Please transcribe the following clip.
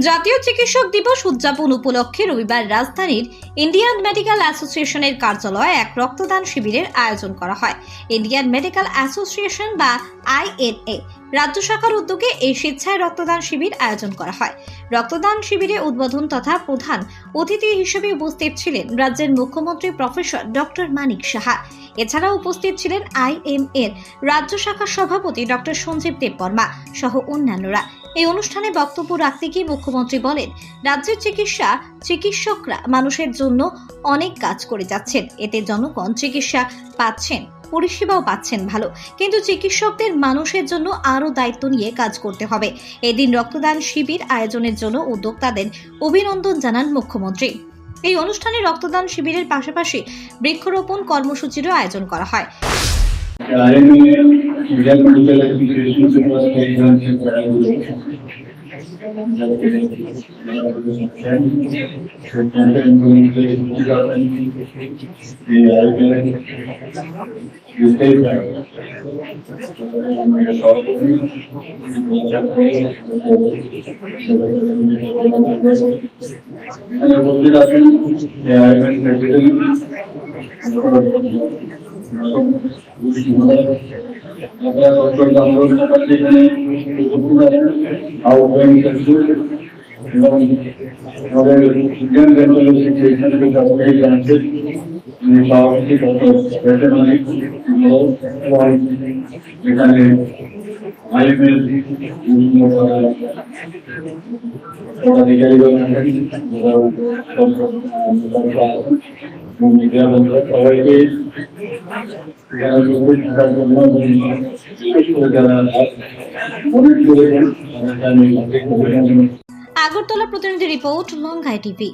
জাতীয় চিকিৎসক দিবস উদযাপন উপলক্ষে রবিবার রাজধানীর ইন্ডিয়ান মেডিকেল অ্যাসোসিয়েশনের কার্যালয়ে এক রক্তদান শিবিরের আয়োজন করা হয়। ইন্ডিয়ান মেডিকেল অ্যাসোসিয়েশন বা আইএনএ রাজ্য শাখার উদ্যোগে এই স্বেচ্ছায় রক্তদান শিবির আয়োজন করা হয়। রক্তদান শিবিরে উদ্বোধন তথা প্রধান অতিথি হিসেবে উপস্থিত ছিলেন রাজ্যের মুখ্যমন্ত্রী প্রফেসর ডক্টর মানিক সাহা। এছাড়াও উপস্থিত ছিলেন আইএম এর রাজ্য শাখার সভাপতি ডক্টর সঞ্জীব দেববর্মা সহ অন্যান্যরা। এই অনুষ্ঠানে বক্তব্য রাখতে গিয়ে মুখ্যমন্ত্রী বলেন, রাজ্যের চিকিৎসা, চিকিৎসকরা মানুষের জন্য অনেক কাজ করে যাচ্ছেন। এতে জনগণ চিকিৎসা পাচ্ছেন। পরিষেবাও পাচ্ছেন ভালো। কিন্তু চিকিৎসকদের মানুষের জন্য আরও দায়িত্ব নিয়ে কাজ করতে হবে। এদিন রক্তদান শিবির আয়োজনের জন্য উদ্যোক্তাদের অভিনন্দন জানান মুখ্যমন্ত্রী। এই অনুষ্ঠানে রক্তদান শিবিরের পাশাপাশি বৃক্ষরোপণ কর্মসূচিরও আয়োজন করা হয়। আমাদের ইন্ডিয়ান ডেন্টাল অ্যাসোসিয়েশন থেকে আপনাকে জানাচ্ছি আমি সভাপতি ডক্টর ভেটেরিনারি এখানে আইএমএল পদাধিকারীগণ মিডিয়া বন্ধুরা সবাইকে আগরতলা প্রতিনিধি রিপোর্ট লঙ্ঘাই টিভি